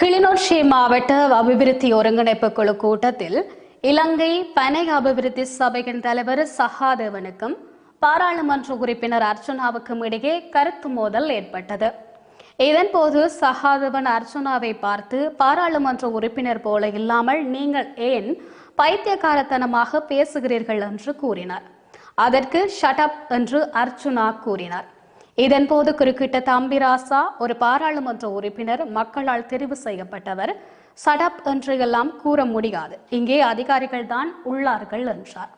கிளிநொச்சி மாவட்ட அபிவிருத்தி ஒருங்கிணைப்பு குழு கூட்டத்தில் இலங்கை பனை அபிவிருத்தி சபையின் தலைவர் சகாதேவனுக்கும் பாராளுமன்ற உறுப்பினர் அர்ச்சனாவுக்கும் இடையே கருத்து மோதல் ஏற்பட்டது. இதன்போது சகாதேவன் அர்ச்சனாவை பார்த்து பாராளுமன்ற உறுப்பினர் போல இல்லாமல் நீங்கள் ஏன் பைத்தியக்காரத்தனமாக பேசுகிறீர்கள்? என்று கூறினார். அதற்கு ஷட்அப் என்று அர்ச்சுனா கூறினார். இதன்போது குறுக்கிட்ட தம்பிராசா ஒரு பாராளுமன்ற உறுப்பினர் மக்களால் தெரிவு செய்யப்பட்டவர். சடப் என்று எல்லாம் கூற முடியாது. இங்கே அதிகாரிகள் தான் உள்ளார்கள் என்றார்.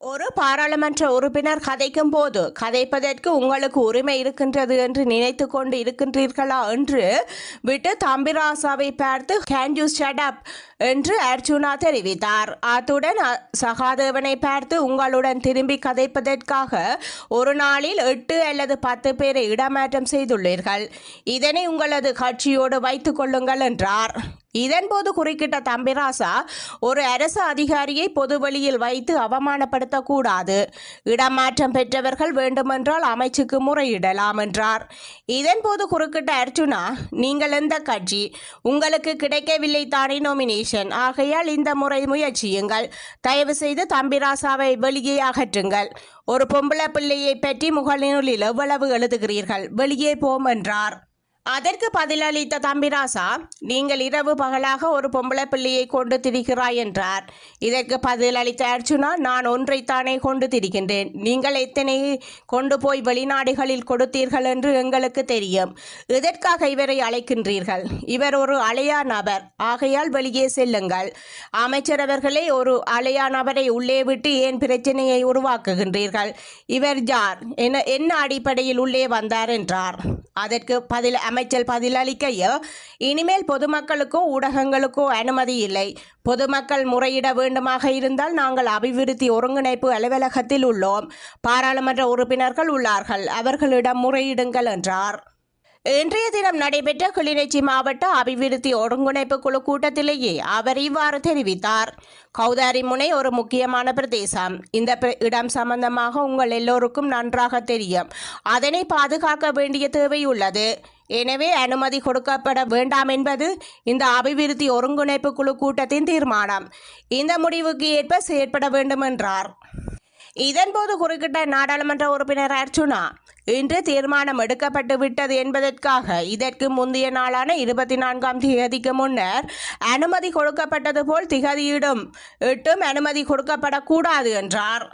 ஒரு பாராளுமன்ற உறுப்பினர் கதைக்கும் போது கதைப்பதற்கு உங்களுக்கு உரிமை இருக்கின்றது என்று நினைத்து கொண்டு இருக்கின்றீர்களா? என்று விட்டு தம்பிராசாவை பார்த்து கேன் யூ ஷட் அப் என்று அர்ஜுனா தெரிவித்தார். அத்துடன் சகாதேவனை பார்த்து உங்களுடன் திரும்பி கதைப்பதற்காக ஒரு நாளில் எட்டு அல்லது பத்து பேரை இடமாற்றம் செய்துள்ளீர்கள். இதனை உங்களது கட்சியோடு வைத்துக் கொள்ளுங்கள் என்றார். இதன்போது குறுக்கிட்ட தம்பிராசா ஒரு அரசு அதிகாரியை பொதுவெளியில் வைத்து அவமானப்படுத்தக்கூடாது. இடமாற்றம் பெற்றவர்கள் வேண்டுமென்றால் அமைச்சுக்கு முறையிடலாம் என்றார். இதன்போது குறுக்கிட்ட அர்ஜுனா நீங்கள் எந்த கட்சி? உங்களுக்கு கிடைக்கவில்லை தானே நோமினேஷன் ஆகையால் இந்த முறை முயற்சியுங்கள். தயவு செய்து தம்பிராசாவை வெளியே அகற்றுங்கள். ஒரு பொம்பளை பிள்ளையை பற்றி முகநூலில் எவ்வளவு எழுதுகிறீர்கள்? வெளியே போம் என்றார். அதற்கு பதிலளித்த தம்பிராசா நீங்கள் இரவு பகலாக ஒரு பொம்பளை பிள்ளையை கொண்டு திரிகிறாய் என்றார். இதற்கு பதிலளித்த அர்ஜுனா நான் ஒன்றைத்தானே கொண்டு திரிகின்றேன். நீங்கள் எத்தனை கொண்டு போய் வெளிநாடுகளில் கொடுத்தீர்கள் என்று எங்களுக்கு தெரியும். இதற்காக இவரை அழைக்கின்றீர்கள்? இவர் ஒரு அலையா நபர். ஆகையால் வெளியே செல்லுங்கள். அமைச்சரவர்களே ஒரு அலையா நபரை உள்ளே விட்டு ஏன் பிரச்சனையை உருவாக்குகின்றீர்கள்? இவர் யார்? என்ன என்ன அடிப்படையில் உள்ளே வந்தார்? என்றார். அதற்கு பதில் அமைச்சர் பதிலளிக்கையில் இனிமேல் பொதுமக்களுக்கோ ஊடகங்களுக்கோ அனுமதி இல்லை. பொதுமக்கள் முறையிட வேண்டுமாக இருந்தால் நாங்கள் அபிவிருத்தி ஒருங்கிணைப்பு அலுவலகத்தில் உள்ளோம். பாராளுமன்ற உறுப்பினர்கள் உள்ளார்கள். அவர்களிடம் முறையிடுங்கள் என்றார். இன்றைய தினம் நடைபெற்ற கிளிநொச்சி மாவட்ட அபிவிருத்தி ஒருங்கிணைப்பு குழு கூட்டத்திலேயே அவர் இவ்வாறு தெரிவித்தார். கௌதாரி முனை ஒரு முக்கியமான பிரதேசம். இந்த இடம் சம்பந்தமாக உங்கள் எல்லோருக்கும் நன்றாக தெரியும். அதனை பாதுகாக்க வேண்டிய தேவை உள்ளது. எனவே அனுமதி கொடுக்கப்பட வேண்டாம் என்பது இந்த அபிவிருத்தி ஒருங்கிணைப்பு குழு கூட்டத்தின் தீர்மானம். இந்த முடிவுக்கு ஏற்ப செயற்பட வேண்டும் என்றார் இதன்போது குறுக்கிட்ட நாடாளுமன்ற உறுப்பினர் அர்ச்சுனா இன்று தீர்மானம் எடுக்கப்பட்டு விட்டது என்பதற்காக இதற்கு முந்தைய நாளான இருபத்தி நான்காம் தேதிக்கு முன்னர் அனுமதி கொடுக்கப்பட்டது போல் திகதியிடும். இட்டும் அனுமதி கொடுக்கப்படக்கூடாது என்றார்.